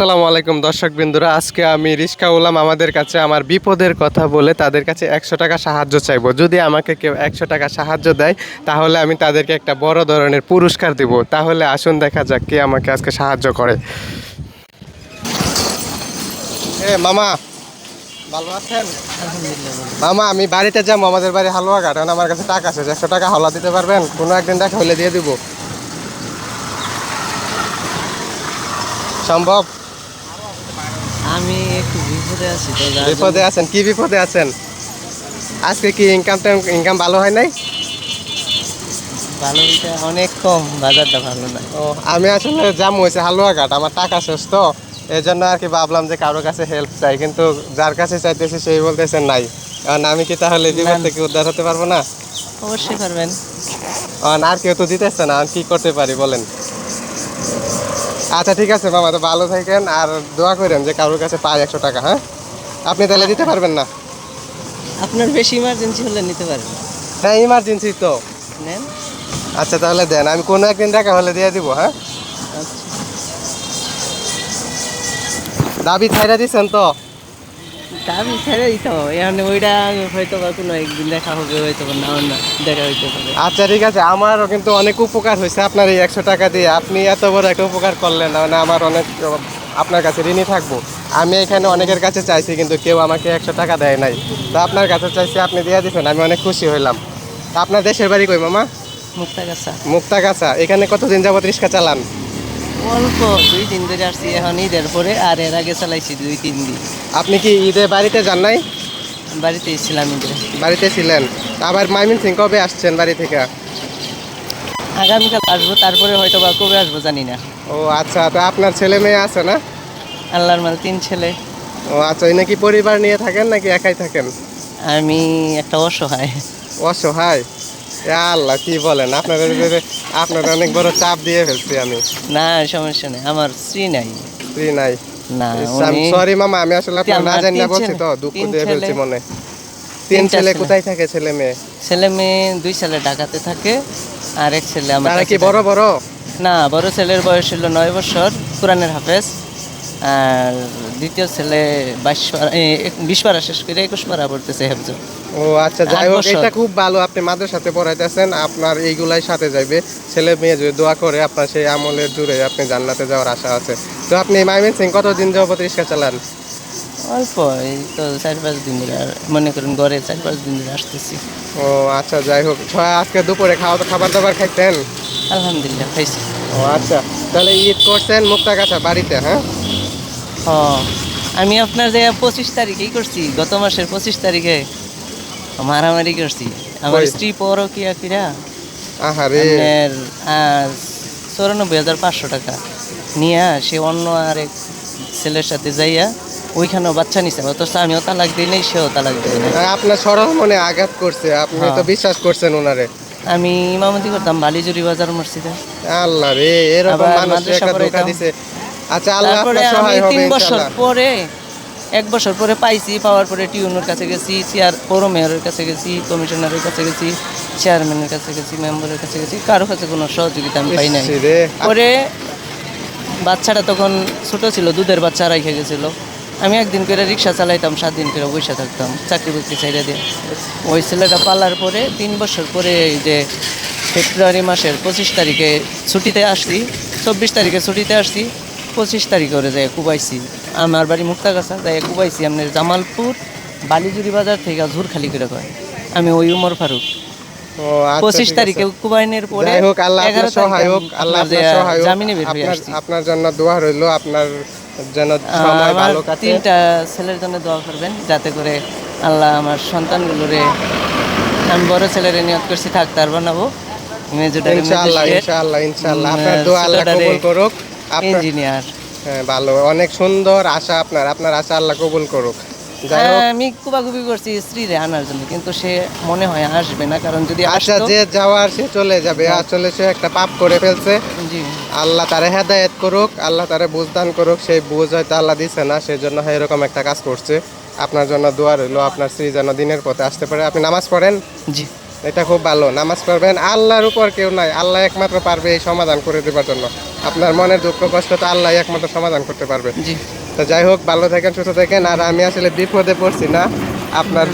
আসসালামু আলাইকুম দর্শক বিন্দুরা আজকে আমি রিস্কা উলাম আমাদের কাছে আমার বিপদের কথা বলে তাদের কাছে একশো টাকা সাহায্য চাইব। যদি আমাকে কেউ একশো টাকা সাহায্য দেয়, তাহলে আমি তাদেরকে একটা বড় ধরনের পুরস্কার দিব। তাহলে আসুন দেখা যাক কে আমাকে আজকে সাহায্য করে। এ, মামা, ভালো আছেন? মামা, আমি বাড়িতে যাব। আমাদের বাড়ি হালুয়া ঘাট। আমার কাছে টাকা আছে। একশো টাকা হালুয়া দিতে পারবেন? কোনো একদিন দেখা হলে দিয়ে দিব। সম্ভব? আমি একটু বিপদে আছি বিপদে আছেন? কি বিপদে আছেন? আজকে কি ইনকামটা ইনকাম ভালো হয় নাই? ভালো অনেক কম বাজারটা ভালো না। ও আমি আসলে জাম হয়েছে হালুয়া ঘাট আমার টাকা শেষ তো। এই জন্য আর কি ভাবলাম যে কারোর কাছে হেল্প চাই কিন্তু যার কাছে চাইতেছি সেই বলতেছে নাই। কারণ আমি কি তাহলে বিপদ থেকে উদ্ধার হতে পারব না? অবশ্যই পারবেন। আর কেউ তো দিতেছে না আর কি করতে পারি বলেন? আচ্ছা ঠিক আছে বাবা তো ভালো থাকেন আর দোয়া করেন যে কারোর কাছে পাই একশো টাকা হ্যাঁ? আপনি তাহলে দিতে পারবেন না? আপনার বেশি ইমার্জেন্সি হলে নিতে পারবেন হ্যাঁ ইমার্জেন্সি তো। নেন। আচ্ছা তাহলে দেন আমি কোনো একদিন টাকা হলে দিয়ে দিব হ্যাঁ? আচ্ছা। দাবি ছাইরা দিচ্ছেন তো? দাবি ছেড়ে দিতে হবে। এখানে ওইটা হয়তো বা কোনো একদিন দেখা হবে হয়তো বা না দেখা হইতে পারে। আচ্ছা ঠিক আছে। আমারও কিন্তু অনেক উপকার হয়েছে আপনার এই একশো টাকা দিয়ে। আপনি এত বড় একটা উপকার করলেন মানে আমার অনেক আপনার কাছে ঋণী থাকব। আমি এখানে অনেকের কাছে চাইছি কিন্তু কেউ আমাকে একশো টাকা দেয় নাই। তো আপনার কাছে চাইছি আপনি দিয়ে দিচ্ছেন আমি অনেক খুশি হইলাম। আপনার দেশের বাড়ি কই মামা? মুক্তা গাছা মুক্তাগাছা। এখানে কতদিন যাবত রিক্সা চালান? অল্প দুই দিন ধরে আসছি এখন ঈদের পরে আর এর আগে চালাইছি দুই তিন দিন। আপনি কি ঈদে বাড়িতে যান নাই? বাড়িতে ছিলাম ঈদের বাড়িতে ছিলেন। আবার মাইমিন সিং কবে আসছেন বাড়ি থেকে? আগামীকাল আসব তারপরে হয়তো বা কবে আসব জানি না। ও আচ্ছা তো আপনার ছেলে মেয়ে আছে না? আল্লাহর মাল তিন ছেলে। ও আচ্ছা ওই নাকি পরিবার নিয়ে থাকেন নাকি একাই থাকেন? আমি একটা অসহায়। অসহায়? আল্লাহ কি বলেন? আপনাদের আপনার অনেক বড় চাপ দিয়ে ফেলছি আমি। না সমস্যা নেই আমার স্ত্রী নাই। স্ত্রী নাই? না সরি মামা আমি আসলে আপনার না জানি না বলছি তো ছেলে- দুঃখ দিয়ে ফেলছি মনে। তিন ছেলে ছেলে। কোথায় থাকে ছেলে মেয়ে? ছেলে মেয়ে দুই ছেলে ঢাকাতে থাকে আর এক ছেলে আমার তারা কি বড় বড়? না বড় ছেলের বয়স হলো নয় বছর কোরআনের হাফেজ। আর দ্বিতীয় ছেলে বাইশ পারা- বিশ পারা শেষ করে একুশ পারা পড়তেছে হেফজ ও আচ্ছা যাই হোক। এটা খুব ভালো আপনি মাদের সাথে পড়াইতেছেন আপনার এইগুলাই সাথে যাইবে। ছেলে মেয়ে যদি দোয়া করে আপনার সেই আমলের জুড়ে আপনি জান্নাতে যাওয়ার আশা আছে। তো আপনি মাইমিন সিং কতদিন যাবত রিক্সা চালান? অল্প এই তো চার পাঁচ দিন ধরে মনে করেন ঘরে চার পাঁচ দিন ধরে আসতেছি। ও আচ্ছা যাই হোক ছয় আজকে দুপুরে খাওয়া খাবার দাবার খাইতেন? আলহামদুলিল্লাহ খাইছি। ও আচ্ছা তাহলে ঈদ করছেন মুক্তাগাছা বাড়িতে হ্যাঁ? ও আমি আপনার যে পঁচিশ তারিখেই করছি গত মাসের পঁচিশ তারিখে মারামারি করছি। আমার? স্ত্রী পরকিয়া কিরা আহারে। চৌরানব্বই হাজার পাঁচশো টাকা নিয়ে সে অন্য আরেক ছেলের সাথে যাইয়া ওইখানেও বাচ্চা নিছে অথচ আমিও তালাক দিই নাই সেও তালাক দেয় না। হ্যাঁ, আপনার সরল মনে আঘাত করছে আপনি। তো বিশ্বাস করছেন ওনারে। আমি ইমামতি করতাম বালিজুরি বাজার মসজিদে। আল্লাহ রে এরকম মানুষ একটা ধোকা দিছে। আচ্ছা আল্লাহ আপনার আমি সহায় হবে তিন বছর পরে এক বছর পরে পাইছি পাওয়ার পরে টিউনের কাছে গেছি চেয়ার পৌর মেয়রের কাছে গেছি কমিশনারের কাছে গেছি চেয়ারম্যানের কাছে গেছি মেম্বারের কাছে গেছি কারও কাছে কোনো সহযোগিতা আমি পাই নাই। পরে বাচ্চাটা তখন ছোট ছিল দুধের বাচ্চা রাইখে গেছিল। আমি একদিন করে রিক্সা চালাইতাম সাত দিন করে বসে থাকতাম চাকরি বাকরি চাইলে দিয়ে। ওই ছেলেটা পালার পরে তিন বছর পরে এই যে ফেব্রুয়ারি মাসের পঁচিশ তারিখে ছুটিতে আসছি চব্বিশ তারিখে ছুটিতে আসছি পঁচিশ তারিখ করে যাই কুবাইছি। আমার বাড়ি মুক্তাগাছা যাই কুবাইছি আপনার জামালপুর বালিজুরি বাজার থেকে ঝুরখালি করে কয়। আমি ওই উমর ফারুক। আচ্ছা, পঁচিশ তারিখে কুবাইনের পরে হোক আল্লাহ আপনার 11 তারিখে সহায় হোক আল্লাহ আপনার আপনার যে সহায় জামিনে বের হয়ে আসছি। আপনার জন্য দোয়া রইল আপনার যেন সময় ভালো কাটে। তিনটা ছেলের জন্য দোয়া করবেন যাতে করে আল্লাহ আমার সন্তানগুলোরে আমি বড় ছেলের নিয়ত করছি বানাবো মেজোটারে ইনশাআল্লাহ ইনশাআল্লাহ ইনশাআল্লাহ। আপনার দোয়া আল্লাহ কবুল করুক। ইঞ্জিনিয়ার হ্যাঁ ভালো। অনেক সুন্দর আশা আপনার। আপনার আশা আল্লাহ কবুল করুক। আমি কুবাকুবি করছি স্ত্রীরে আনার জন্য কিন্তু সে মনে হয় আসবে না কারণ যদি আচ্ছা যে যাওয়ার সে চলে যাবে। আসলে সে একটা পাপ করে ফেলছে। আল্লাহ তারে হেদায়েত করুক আল্লাহ তারে বুঝদান করুক। সেই বুঝ হয়তো আল্লাহ দিছে না সেই জন্য এরকম একটা কাজ করছে। আপনার জন্য দোয়া রইল আপনার স্ত্রী যেন দিনের পথে আসতে পারে। আপনি নামাজ পড়েন? জি। এটা খুব ভালো। নামাজ পড়বেন। আল্লাহর উপর কেউ নাই। আল্লাহ একমাত্র পারবে এই সমাধান করে দেবার জন্য। আপনার মনের দুঃখ কষ্ট তো আল্লাহ একমাত্র সমাধান করতে পারবে। তো যাই হোক ভালো থাকেন সুস্থ থাকেন। আর আমি আসলে বিপদে পড়ছি না। আপনার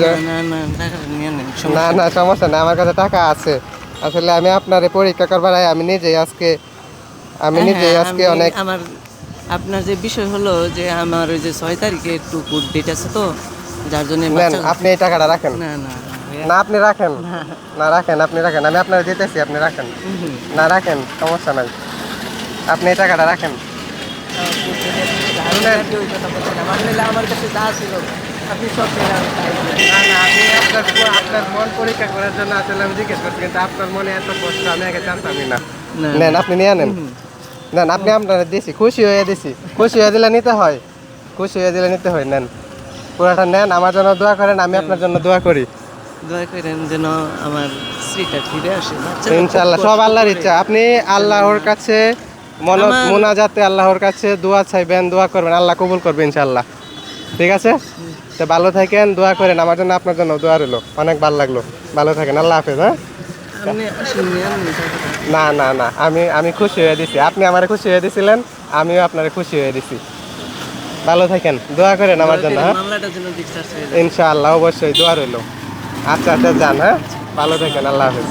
না না সমস্যা না আমার কাছে টাকা আছে। আসলে আমি আপনার পরীক্ষা করবার আমি নিজেই আজকে আমি হ্যাঁ, নিজেই আজকে অনেক আমার আপনার যে বিষয় হলো যে আমার ওই যে ছয় তারিখে একটু গুড ডেট আছে তো যার জন্য আপনি এই টাকাটা রাখেন। না না না আপনি রাখেন। না রাখেন আপনি রাখেন। আমি আপনার দিতেছি আপনি রাখেন। না রাখেন সমস্যা নাই। আপনি এই টাকাটা রাখেন। আমার কাছে যা ছিল আপনি সব। না না আপনার আপনার মন পরীক্ষা করার জন্য আসলে আমি জিজ্ঞেস করছি কিন্তু আপনার মনে এত কষ্ট আমি আগে জানতামই না। না, নেন আপনি নিয়ে নেন। নেন আপনি আপনার দিছি খুশি হয়ে দিছি। খুশি হয়ে দিলে নিতে হয়। খুশি হয়ে দিলে নিতে হয় নেন। পুরাটা নেন আমার জন্য দোয়া করেন আমি আপনার জন্য দোয়া করি। দয়া করেন যেন আমার স্ত্রীটা ফিরে আসে বাচ্চাটা খুব ইনশাআল্লাহ সব আল্লাহর ইচ্ছা। আপনি আল্লাহর কাছে মোনাজাতে আল্লাহর কাছে দোয়া চাইবেন দোয়া করবেন আল্লাহ কবুল করবে ইনশাআল্লাহ। ঠিক আছে? তো ভালো থাকেন দোয়া করেন আমার জন্য আপনার জন্য দোয়া রইল। অনেক ভালো লাগল। ভালো থাকেন আল্লাহ হাফেজ হ্যাঁ। না না না আমি আমি খুশি হয়ে দিছি। আপনি আমার খুশি হয়ে দিছিলেন আমিও আপনার খুশি হয়ে দিছি। ভালো থাকেন দোয়া করেন আমার জন্য হ্যাঁ? ইনশাআল্লাহ অবশ্যই দোয়া রইল। আচ্ছা আচ্ছা যান হ্যাঁ? ভালো থাকেন আল্লাহ হাফেজ।